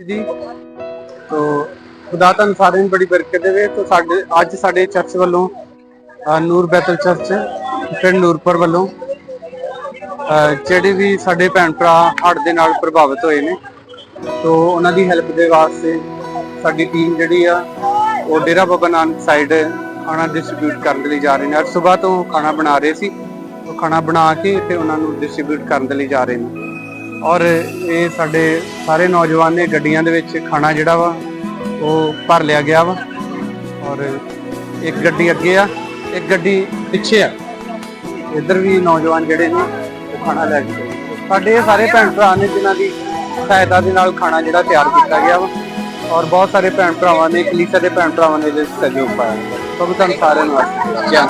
ਜੀ। ਤੋ ਖੁਦਾ ਤੁਹਾਨੂੰ ਸਾਰਿਆਂ ਨੂੰ ਬੜੀ ਬਰਕਤ ਦੇਵੇ। ਤੋ ਸਾਡੇ ਅੱਜ ਸਾਡੇ ਚਰਚ ਵੱਲੋਂ ਅ, ਨੂਰ ਬੈਤਲ ਚਰਚ ਪਿੰਡ ਨੂਰਪੁਰ ਵੱਲੋਂ ਜਿਹੜੇ ਵੀ ਸਾਡੇ ਭੈਣ ਭਰਾ ਹੜ੍ਹ ਦੇ ਨਾਲ ਪ੍ਰਭਾਵਿਤ ਹੋਏ ਨੇ ਤੋ ਉਹਨਾਂ ਦੀ ਹੈਲਪ ਦੇ ਵਾਸਤੇ ਸਾਡੀ ਟੀਮ ਜਿਹੜੀ ਆ ਉਹ ਡੇਰਾ ਬਾਬਾ ਨਾਨਕ ਸਾਈਡ ਖਾਣਾ ਡਿਸਟ੍ਰੀਬਿਊਟ ਕਰਨ ਦੇ ਲਈ ਜਾ ਰਹੇ ਨੇ। ਅੱਜ ਸਵੇਰ ਤੋਂ ਖਾਣਾ ਬਣਾ ਰਹੇ ਸੀ। ਉਹ ਖਾਣਾ ਬਣਾ ਕੇ ਤੇ ਉਹਨਾਂ ਨੂੰ ਡਿਸਟ੍ਰੀਬਿਊਟ ਕਰਨ ਦੇ ਲਈ ਜਾ ਰਹੇ ਨੇ। ਔਰ ਇਹ ਸਾਡੇ ਸਾਰੇ ਨੌਜਵਾਨ ਨੇ ਗੱਡੀਆਂ ਦੇ ਵਿੱਚ ਖਾਣਾ ਜਿਹੜਾ ਵਾ, ਉਹ ਭਰ ਲਿਆ ਗਿਆ ਵਾ। ਔਰ ਇੱਕ ਗੱਡੀ ਅੱਗੇ ਆ, ਇੱਕ ਗੱਡੀ ਪਿੱਛੇ ਆ। ਇੱਧਰ ਵੀ ਨੌਜਵਾਨ ਜਿਹੜੇ ਨੇ, ਉਹ ਖਾਣਾ ਲੈ ਕੇ ਗਏ। ਸਾਡੇ ਇਹ ਸਾਰੇ ਭੈਣ ਭਰਾ ਨੇ ਜਿਨ੍ਹਾਂ ਦੀ ਸਹਾਇਤਾ ਦੇ ਨਾਲ ਖਾਣਾ ਜਿਹੜਾ ਤਿਆਰ ਕੀਤਾ ਗਿਆ ਵਾ। ਔਰ ਬਹੁਤ ਸਾਰੇ ਭੈਣ ਭਰਾਵਾਂ ਨੇ ਕਲੀਸਾ ਦੇ ਭੈਣ ਭਰਾਵਾਂ ਨੇ ਇਹਦੇ ਵਿੱਚ ਸਹਿਯੋਗ ਪਾਇਆ। ਸਭ ਤੁਹਾਨੂੰ ਸਾਰਿਆਂ ਨੂੰ ਜੈ